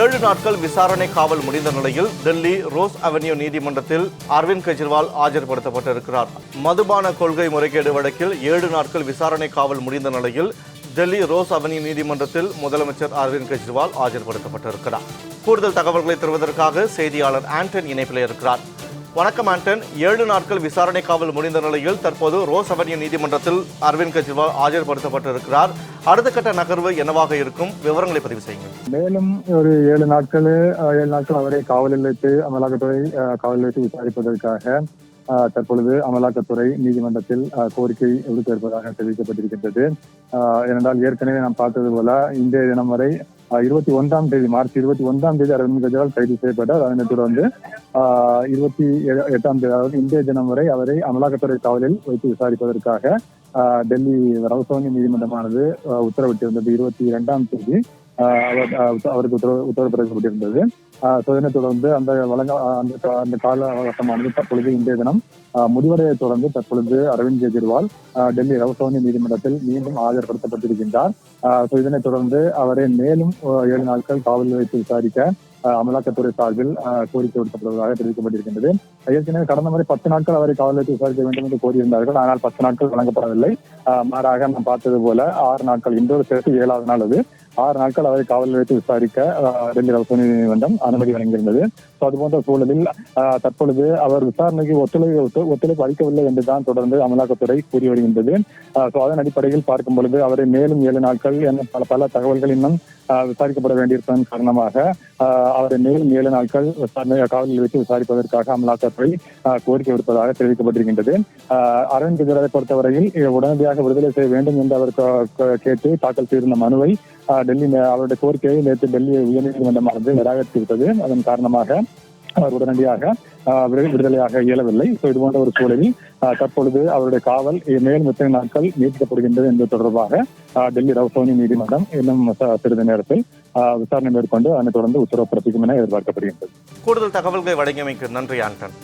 ஏழு நாட்கள் விசாரணை காவல் முடிந்த நிலையில் டெல்லி ரோஸ் அவென்யூ நீதிமன்றத்தில் அரவிந்த் கெஜ்ரிவால் ஆஜர்படுத்தப்பட்டிருக்கிறார். மதுபான கொள்கை முறைகேடு வழக்கில் ஏழு நாட்கள் விசாரணை காவல் முடிந்த நிலையில் டெல்லி ரோஸ் அவென்யூ நீதிமன்றத்தில் முதலமைச்சர் அரவிந்த் கெஜ்ரிவால் ஆஜர்படுத்தப்பட்டிருக்கிறார். கூடுதல் தகவல்களை தருவதற்காக செய்தியாளர் ஆண்டன் இணைப்பில் இருக்கிறார். வணக்கம் ஆண்டன். ஏழு நாட்கள் விசாரணை காவல் முடிந்த நிலையில் தற்போது ரோஸ் அவென்யூ நீதிமன்றத்தில் அரவிந்த் கெஜ்ரிவால் ஆஜர்படுத்தப்பட்டிருக்கிறார். அடுத்த கட்ட நகர்வு என்னவாக இருக்கும்? விவரங்களை பதிவு செய்யுங்கள். மேலும் ஒரு ஏழு நாட்கள் ஏழு நாட்கள் அவரை காவலில் வைத்து அமலாக்கத்துறை காவலில் வைத்து விசாரிப்பதற்காக தற்பொழுது அமலாக்கத்துறை நீதிமன்றத்தில் கோரிக்கை விடுத்திருப்பதாக தெரிவிக்கப்பட்டிருக்கின்றது. ஏனென்றால் ஏற்கனவே நாம் பார்த்தது போல இன்றைய தினம் வரை இருபத்தி ஒன்றாம் தேதி மார்ச் இருபத்தி ஒன்றாம் தேதி அரவிந்த் கெஜ்ரிவால் கைது செய்யப்பட்டார். அதனைத் தொடர்ந்து இருபத்தி எட்டாம் தேதி அதாவது இன்றைய தினம் வரை அவரை அமலாக்கத்துறை காவலில் வைத்து விசாரிப்பதற்காக டெல்லி ரவுசோனி நீதிமன்றமானது உத்தரவிட்டிருந்தது. இருபத்தி இரண்டாம் தேதி ஆஹ் அவர் அவருக்கு உத்தரவு உத்தரவு பிறப்பிக்கப்பட்டிருந்தது. ஆஹ் தொடர்ந்து அந்த வழங்க அந்த அந்த கால அவகாசமானது தற்பொழுது இன்றைய தினம் ஆஹ் முடிவடையை தொடர்ந்து தற்பொழுது அரவிந்த் கெஜ்ரிவால் டெல்லி ரவுசோனி நீதிமன்றத்தில் மீண்டும் ஆஜர்படுத்தப்பட்டிருக்கின்றார். ஆஹ் இதனைத் தொடர்ந்து அவரை மேலும் ஏழு நாட்கள் காவலில் வைத்து விசாரிக்க ஆஹ் அமலாக்கத்துறை சார்பில் ஆஹ் கோரிக்கை விடுக்கப்படுவதாக தெரிவிக்கப்பட்டிருக்கின்றது. ஏற்கனவே கடந்த முறை பத்து நாட்கள் அவரை காவல் வைத்து விசாரிக்க வேண்டும் என்று கோரியிருந்தார்கள். ஆனால் பத்து நாட்கள் வழங்கப்படவில்லை. மாறாக நாம் பார்த்தது போல ஆறு நாட்கள் இன்றோடு சேர்த்து ஏழாவது நாள் அது. ஆறு நாட்கள் அவரை காவலில் வைத்து விசாரிக்க டெல்லி நீதிமன்றம் அனுமதி வழங்கியிருந்தது. அது போன்ற சூழலில் தற்பொழுது அவர் விசாரணைக்கு ஒத்துழைப்பு ஒத்துழைப்பு அளிக்கவில்லை என்றுதான் தொடர்ந்து அமலாக்கத்துறை கூறி வருகின்றது. ஆஹ், அதன் அடிப்படையில் பார்க்கும் பொழுது அவரை மேலும் ஏழு நாட்கள் என பல பல தகவல்கள் இன்னும் விசாரிக்கப்பட வேண்டியிருப்பதன் காரணமாக அவரை மேலும் ஏழு நாட்கள் விசாரணை காவலில் வைத்து விசாரிப்பதற்காக அமலாக்கத்துறை கோரிக்கை விடுப்பதாக தெரிவிக்கப்பட்டிருக்கின்றது. அரவிந்த் கெஜ்ரிவாலை பொறுத்தவரையில் உடனடியாக விடுதலை செய்ய வேண்டும் என்று அவர் கேட்டு தாக்கல் செய்திருந்த மனுவை டெல்லி அவருடைய கோரிக்கையை நேற்று டெல்லி உயர்நீதிமன்றமானது நிராகரித்துவிட்டது. அதன் காரணமாக அவர் உடனடியாக விடுதலையாக இயலவில்லை. ஸோ இது போன்ற ஒரு சூழலில் தற்பொழுது அவருடைய காவல் மேலும் எத்தனை நாட்கள் நீட்டிக்கப்படுகின்றது என்பது தொடர்பாக ஆஹ், டெல்லி ரவுசோனி நீதிமன்றம் இன்னும் சிறிது நேரத்தில் ஆஹ், விசாரணை மேற்கொண்டு அதனை தொடர்ந்து உத்தரவு பிறப்பிக்கும் என எதிர்பார்க்கப்படுகின்றது. கூடுதல் தகவல்களை வழங்கியமைக்கு நன்றி ஆண்டன்.